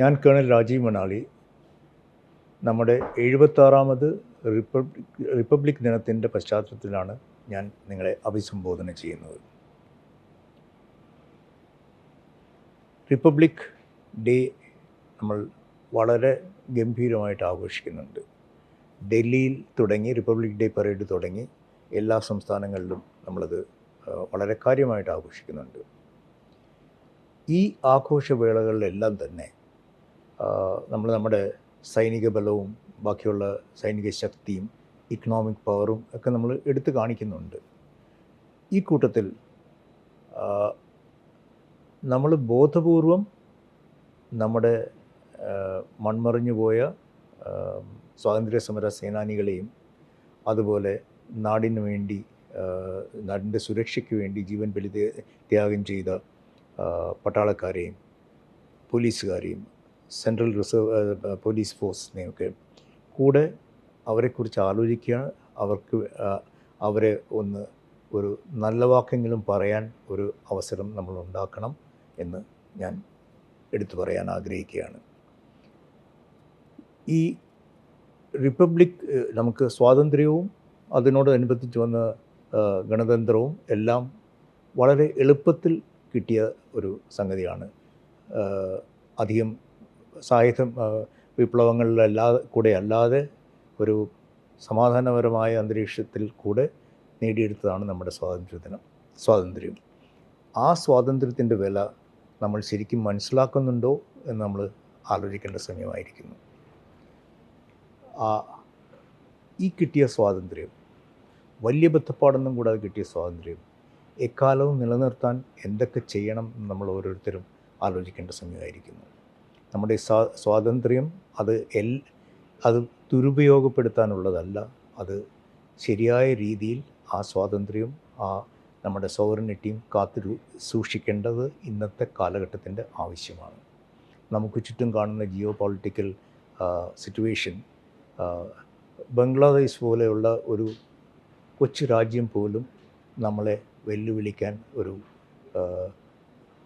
ഞാൻ കേണൽ രാജീവ് മണാളി. നമ്മുടെ എഴുപത്താറാമത് republic republic ദിനത്തിന്റെ പശ്ചാത്തലത്തിലാണ് ഞാൻ നിങ്ങളെ അഭിസംബോധന ചെയ്യുന്നത്. റിപ്പബ്ലിക് ഡേ നമ്മൾ വളരെ ഗംഭീരമായിട്ട് ആഘോഷിക്കുന്നുണ്ട്. ഡൽഹിയിൽ തുടങ്ങി റിപ്പബ്ലിക് ഡേ പരേഡ് തുടങ്ങി എല്ലാ സംസ്ഥാനങ്ങളിലും നമ്മളത് വളരെ കാര്യമായിട്ട് ആഘോഷിക്കുന്നുണ്ട്. ഈ ആഘോഷവേളകളിലെല്ലാം തന്നെ നമ്മൾ നമ്മുടെ സൈനിക ബലവും ബാക്കിയുള്ള സൈനിക ശക്തിയും ഇക്കണോമിക് പവറും ഒക്കെ നമ്മൾ എടുത്തു കാണിക്കുന്നുണ്ട്. ഈ കൂട്ടത്തിൽ നമ്മൾ ബോധപൂർവം നമ്മുടെ മൺമറിഞ്ഞു പോയ സ്വാതന്ത്ര്യ സമര സേനാനികളെയും അതുപോലെ നാടിന് വേണ്ടി നാടിന്റെ സുരക്ഷയ്ക്ക് വേണ്ടി ജീവൻ ബലി ത്യാഗം ചെയ്ത പട്ടാളക്കാരെയും പോലീസുകാരെയും സെൻട്രൽ റിസർവ് പോലീസ് ഫോഴ്സിനെയൊക്കെ കൂടെ അവരെക്കുറിച്ച് ആലോചിക്കുക. അവർക്ക് അവരെ ഒന്ന് ഒരു നല്ല വാക്കെങ്കിലും പറയാൻ ഒരു അവസരം നമ്മൾ ഉണ്ടാക്കണം എന്ന് ഞാൻ എടുത്തു പറയാൻ ആഗ്രഹിക്കുകയാണ്. ഈ റിപ്പബ്ലിക് നമുക്ക് സ്വാതന്ത്ര്യവും അതിനോടനുബന്ധിച്ച് വന്ന ഗണതന്ത്രവും എല്ലാം വളരെ എളുപ്പത്തിൽ കിട്ടിയ ഒരു സംഗതിയാണ്. അധികം സായുധ വിപ്ലവങ്ങളിലല്ലാ കൂടെ അല്ലാതെ ഒരു സമാധാനപരമായ അന്തരീക്ഷത്തിൽ കൂടെ നേടിയെടുത്തതാണ് നമ്മുടെ സ്വാതന്ത്ര്യദിനം സ്വാതന്ത്ര്യം. ആ സ്വാതന്ത്ര്യത്തിന്റെ വില നമ്മൾ ശരിക്കും മനസ്സിലാക്കുന്നുണ്ടോ എന്ന് നമ്മൾ ആലോചിക്കേണ്ട സമയമായിരിക്കുന്നു. ആ ഈ കിട്ടിയ സ്വാതന്ത്ര്യം വലിയ ബന്ധപ്പാടൊന്നും കൂടാതെ കിട്ടിയ സ്വാതന്ത്ര്യം എക്കാലവും നിലനിർത്താൻ എന്തൊക്കെ ചെയ്യണം നമ്മൾ ഓരോരുത്തരും ആലോചിക്കേണ്ട സമയമായിരിക്കുന്നു. നമ്മുടെ സ്വാ സ്വാതന്ത്ര്യം അത് എൽ അത് ദുരുപയോഗപ്പെടുത്താനുള്ളതല്ല. അത് ശരിയായ രീതിയിൽ ആ സ്വാതന്ത്ര്യം ആ നമ്മുടെ സോവറിനിറ്റിയും കാത്തു സൂക്ഷിക്കേണ്ടത് ഇന്നത്തെ കാലഘട്ടത്തിന്റെ ആവശ്യമാണ്. നമുക്ക് ചുറ്റും കാണുന്ന ജിയോ പൊളിറ്റിക്കൽ സിറ്റുവേഷൻ ബംഗ്ലാദേശ് പോലെയുള്ള ഒരു കൊച്ചു രാജ്യം പോലും നമ്മളെ വെല്ലുവിളിക്കാൻ ഒരു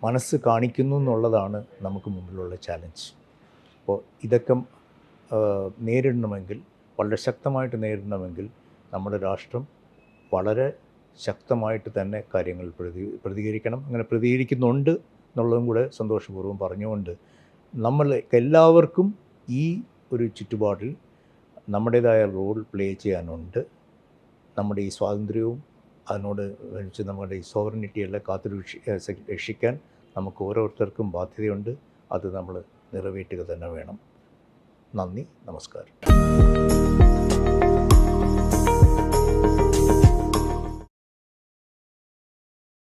മനസ്സ് കാണിക്കുന്നു എന്നുള്ളതാണ് നമുക്ക് മുമ്പിലുള്ള ചാലഞ്ച് അപ്പോൾ ഇതൊക്കെ നേരിടണമെങ്കിൽ വളരെ ശക്തമായിട്ട് നേരിടണമെങ്കിൽ നമ്മുടെ രാഷ്ട്രം വളരെ ശക്തമായിട്ട് തന്നെ കാര്യങ്ങൾ പ്രതി പ്രതികരിക്കണം. അങ്ങനെ പ്രതികരിക്കുന്നുണ്ട് എന്നുള്ളതും കൂടെ സന്തോഷപൂർവം പറഞ്ഞുകൊണ്ട് നമ്മൾ എല്ലാവർക്കും ഈ ഒരു ചുറ്റുപാടിൽ നമ്മുടേതായ റോൾ പ്ലേ ചെയ്യാനുണ്ട്. നമ്മുടെ ഈ സ്വാതന്ത്ര്യവും അതിനോട് വെച്ച് നമ്മുടെ ഈ സോവറിനിറ്റിയെല്ലാം കാത്തു രക്ഷിക്കാൻ നമുക്ക് ഓരോരുത്തർക്കും ബാധ്യതയുണ്ട്. അത് നമ്മൾ നിറവേറ്റുക തന്നെ വേണം. നന്ദി നമസ്കാരം.